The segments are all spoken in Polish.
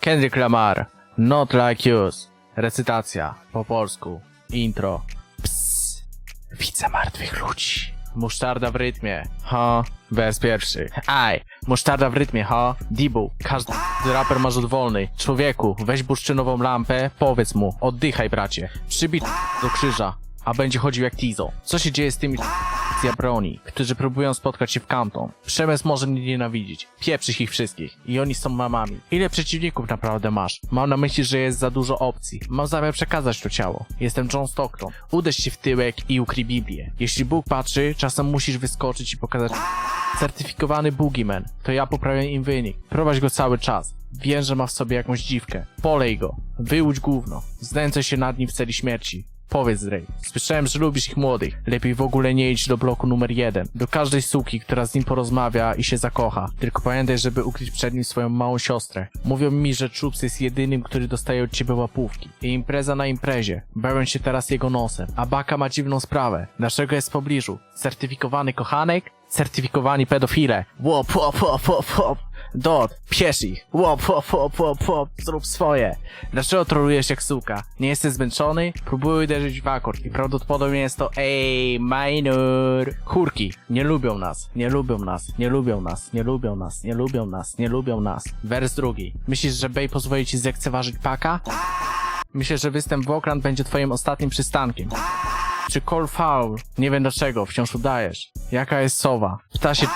Kendrick Lamar, Not Like Us. Recytacja, po polsku. Intro. Ps. Widzę martwych ludzi. Musztarda w rytmie, ha? Wers pierwszy. Aj, musztarda w rytmie, ha? Dibu, każdy raper ma rzut wolny. Człowieku, weź bursztynową lampę, powiedz mu, oddychaj bracie. Przybij do krzyża, a będzie chodził jak Tizo. Co się dzieje z tymi z broni, którzy próbują spotkać się w Compton. Przemysł może mnie nienawidzić. Pieprzych ich wszystkich. I oni są mamami. Ile przeciwników naprawdę masz? Mam na myśli, że jest za dużo opcji. Mam zamiar przekazać to ciało. Jestem John Stockton. Uderz się w tyłek i ukryj Biblię. Jeśli Bóg patrzy, czasem musisz wyskoczyć i pokazać certyfikowany boogeyman. To ja poprawię im wynik. Prowadź go cały czas. Wiem, że ma w sobie jakąś dziwkę. Polej go. Wyłódź gówno. Znęcaj się nad nim w celi śmierci. Powiedz, Ray. Słyszałem, że lubisz ich młodych. Lepiej w ogóle nie idź do bloku numer jeden. Do każdej suki, która z nim porozmawia i się zakocha. Tylko pamiętaj, żeby ukryć przed nim swoją małą siostrę. Mówią mi, że Troops jest jedynym, który dostaje od ciebie łapówki. I impreza na imprezie. Bawią się teraz jego nosem. A Baka ma dziwną sprawę. Dlaczego jest w pobliżu? Certyfikowany kochanek? Certyfikowani pedofile. Łop, łop, łop, łop, łop. Dot, piesz ich. Łop, łop, łop, łop, łop. Zrób swoje. Dlaczego trolujesz jak suka? Nie jesteś zmęczony? Próbuj uderzyć w akord i prawdopodobnie jest to ej, minor. Chórki. Nie lubią nas. Nie lubią nas. Nie lubią nas. Nie lubią nas. Nie lubią nas. Nie lubią nas. Wers drugi. Myślisz, że Bej pozwoli ci zlekceważyć paka? Myślę, że występ w Oakland będzie twoim ostatnim przystankiem. Czy Call Foul? Nie wiem dlaczego, wciąż udajesz. Jaka jest sowa? Ptasie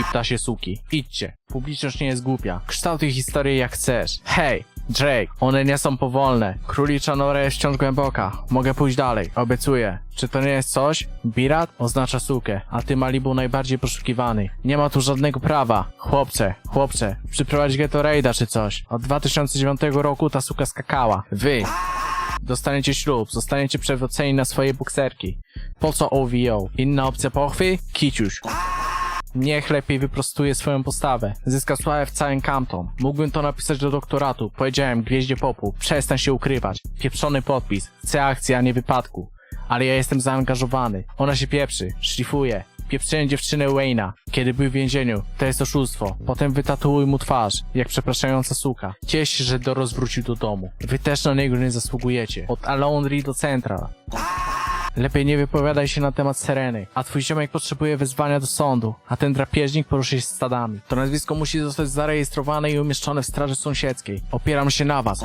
i ptasie suki. Idźcie. Publiczność nie jest głupia. Kształtuj historię jak chcesz. Hej! Drake, one nie są powolne. Królicza nora jest wciąż głęboka. Mogę pójść dalej, obiecuję. Czy to nie jest coś? Birat oznacza sukę, a ty Malibu najbardziej poszukiwany. Nie ma tu żadnego prawa. Chłopcze, chłopcze, przyprowadź Gatorada czy coś. Od 2009 roku ta suka skakała. Wy, Dostaniecie ślub, zostaniecie przewróceni na swoje bukserki. Po co OVO? Inna opcja pochwy? Kiciuś. Niech lepiej wyprostuje swoją postawę. Zyska sławę w całym Campton. Mógłbym to napisać do doktoratu. Powiedziałem gwieździe popu. Przestań się ukrywać. Pieprzony podpis. Chcę akcji, a nie wypadku. Ale ja jestem zaangażowany. Ona się pieprzy. Szlifuje. Pieprzenie dziewczynę Wayne'a, kiedy był w więzieniu. To jest oszustwo. Potem wytatuuj mu twarz, jak przepraszająca suka. Cieś się, że Doros wrócił do domu. Wy też na niego nie zasługujecie. Od Alondri do Central. Lepiej nie wypowiadaj się na temat Sereny, a twój ziomek potrzebuje wezwania do sądu, a ten drapieżnik poruszy się stadami. To nazwisko musi zostać zarejestrowane i umieszczone w straży sąsiedzkiej. Opieram się na was.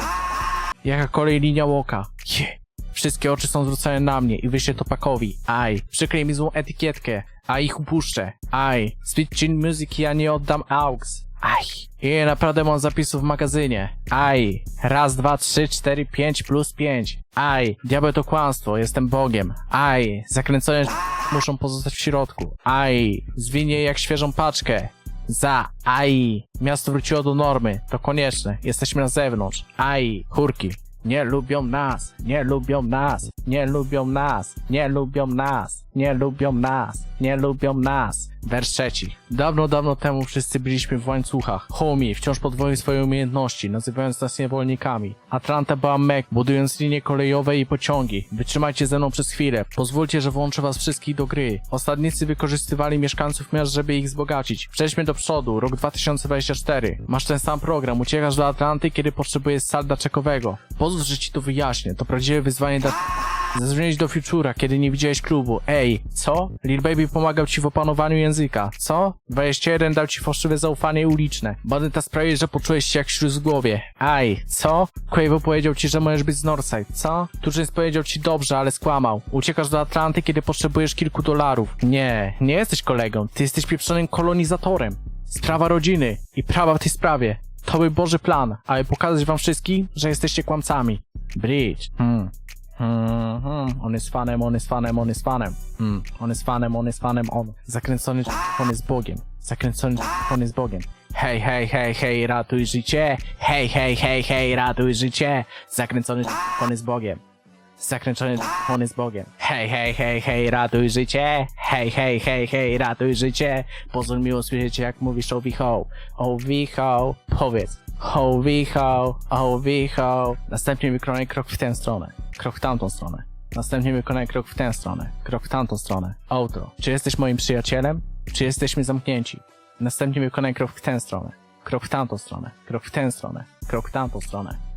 Jaka kolej linia łoka. Je. Wszystkie oczy są zwrócone na mnie i wyślę to Pakowi. Aj, przykryj mi złą etykietkę, a ich upuszczę. Aj, Sweet Music ja nie oddam AUX. Aj, ile naprawdę mam zapisów w magazynie. Aj, raz, dwa, trzy, cztery, pięć plus pięć. Aj, diabeł to kłamstwo, jestem Bogiem. Aj, zakręcone muszą pozostać w środku. Aj, zwinie jak świeżą paczkę. Za, aj, miasto wróciło do normy, to konieczne, jesteśmy na zewnątrz. Aj, chórki, nie lubią nas, nie lubią nas, nie lubią nas, nie lubią nas, nie lubią nas, nie lubią nas. Wers trzeci. Dawno, dawno temu wszyscy byliśmy w łańcuchach. Homie wciąż podwoił swoje umiejętności, nazywając nas niewolnikami. Atlanta była mek, budując linie kolejowe i pociągi. Wytrzymajcie ze mną przez chwilę. Pozwólcie, że włączę was wszystkich do gry. Ostatnicy wykorzystywali mieszkańców miast, żeby ich wzbogacić. Przejdźmy do przodu, rok 2024. Masz ten sam program, uciekasz do Atlanty, kiedy potrzebujesz salda czekowego. Pozwól, że ci to wyjaśnię. To prawdziwe wyzwanie dla... Zadzwonić do Futura, kiedy nie widziałeś klubu. Ej, co? Lil Baby pomagał ci w opanowaniu języka. Co? 21 dał ci fałszywe zaufanie uliczne. Bandyta sprawił, że poczułeś się jak śluz głowie. Aj, co? Quavo powiedział ci, że możesz być z Northside. Co? Tuczyńc powiedział ci dobrze, ale skłamał. Uciekasz do Atlanty, kiedy potrzebujesz kilku dolarów. Nie, nie jesteś kolegą. Ty jesteś pieprzonym kolonizatorem. Sprawa rodziny i prawa w tej sprawie. To był Boży plan, aby pokazać wam wszystkim, że jesteście kłamcami. Bridge. Hmm. Hmm, hmm. On jest fanem, on jest fanem, on jest fanem. Hmm. On jest fanem, on jest fanem, on. Zakręcony on jest Bogiem. Zakręcony on jest Bogiem. Hej, hej, hej, hej, ratuj życie. Hej, hej, hej, hej, ratuj życie. Zakręcony on jest Bogiem. Zakręcony on jest Bogiem. Hej, hej, hej, hej, ratuj życie. Hej, hej, hej, hej, ratuj życie. Pozwól mi usłyszeć, jak mówisz o wicho. O wicho. Powiedz. O wicho, o wicho. Następnie wykonaj krok w tę stronę. Krok w tamtą stronę. Następnie wykonaj krok w tę stronę. Krok w tamtą stronę. Outro. Czy jesteś moim przyjacielem? Czy jesteśmy zamknięci? Następnie wykonaj krok w tę stronę. Krok w tamtą stronę. Krok w tę stronę. krok w tamtą stronę.